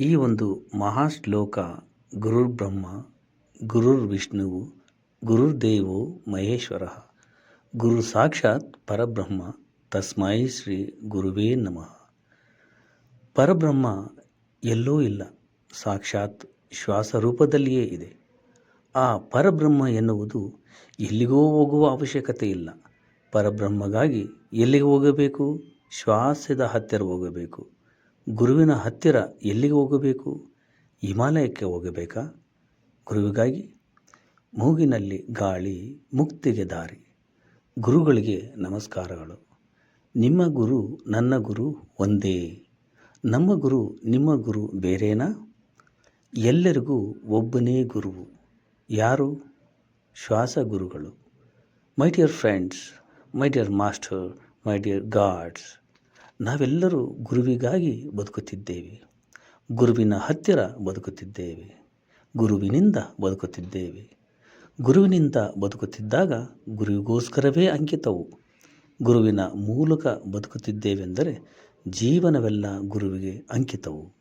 ಈ ಒಂದು ಮಹಾಶ್ಲೋಕ ಗುರುರ್ ಬ್ರಹ್ಮ ಗುರುರ್ ವಿಷ್ಣುವು ಗುರುರ್ದೇವೋ ಮಹೇಶ್ವರ. ಗುರು ಸಾಕ್ಷಾತ್ ಪರಬ್ರಹ್ಮ, ತಸ್ಮೈ ಶ್ರೀ ಗುರುವೇ ನಮಃ. ಪರಬ್ರಹ್ಮ ಎಲ್ಲೋ ಇಲ್ಲ, ಸಾಕ್ಷಾತ್ ಶ್ವಾಸ ರೂಪದಲ್ಲಿಯೇ ಇದೆ. ಆ ಪರಬ್ರಹ್ಮ ಎನ್ನುವುದು ಎಲ್ಲಿಗೋ ಹೋಗುವ ಅವಶ್ಯಕತೆ ಇಲ್ಲ. ಪರಬ್ರಹ್ಮಗಾಗಿ ಎಲ್ಲಿಗೆ ಹೋಗಬೇಕು? ಶ್ವಾಸದ ಹತ್ತಿರ ಹೋಗಬೇಕು. ಗುರುವಿನ ಹತ್ತಿರ ಎಲ್ಲಿಗೆ ಹೋಗಬೇಕು? ಹಿಮಾಲಯಕ್ಕೆ ಹೋಗಬೇಕಾ? ಗುರುವಿಗಾಗಿ ಮೂಗಿನಲ್ಲಿ ಗಾಳಿ, ಮುಕ್ತಿಗೆ ದಾರಿ. ಗುರುಗಳಿಗೆ ನಮಸ್ಕಾರಗಳು. ನಿಮ್ಮ ಗುರು, ನನ್ನ ಗುರು ಒಂದೇ. ನಮ್ಮ ಗುರು, ನಿಮ್ಮ ಗುರು ಬೇರೇನಾ? ಎಲ್ಲರಿಗೂ ಒಬ್ಬನೇ ಗುರುವು ಯಾರು? ಶ್ವಾಸ ಗುರುಗಳು. My dear friends, my dear master, my dear gods ನಾವೆಲ್ಲರೂ ಗುರುವಿಗಾಗಿ ಬದುಕುತ್ತಿದ್ದೇವೆ. ಗುರುವಿನ ಹತ್ತಿರ ಬದುಕುತ್ತಿದ್ದೇವೆ. ಗುರುವಿನಿಂದ ಬದುಕುತ್ತಿದ್ದೇವೆ. ಗುರುವಿನಿಂದ ಬದುಕುತ್ತಿದ್ದಾಗ ಗುರುವಿಗೋಸ್ಕರವೇ ಅಂಕಿತವು. ಗುರುವಿನ ಮೂಲಕ ಬದುಕುತ್ತಿದ್ದೇವೆಂದರೆ ಜೀವನವೆಲ್ಲ ಗುರುವಿಗೆ ಅಂಕಿತವು.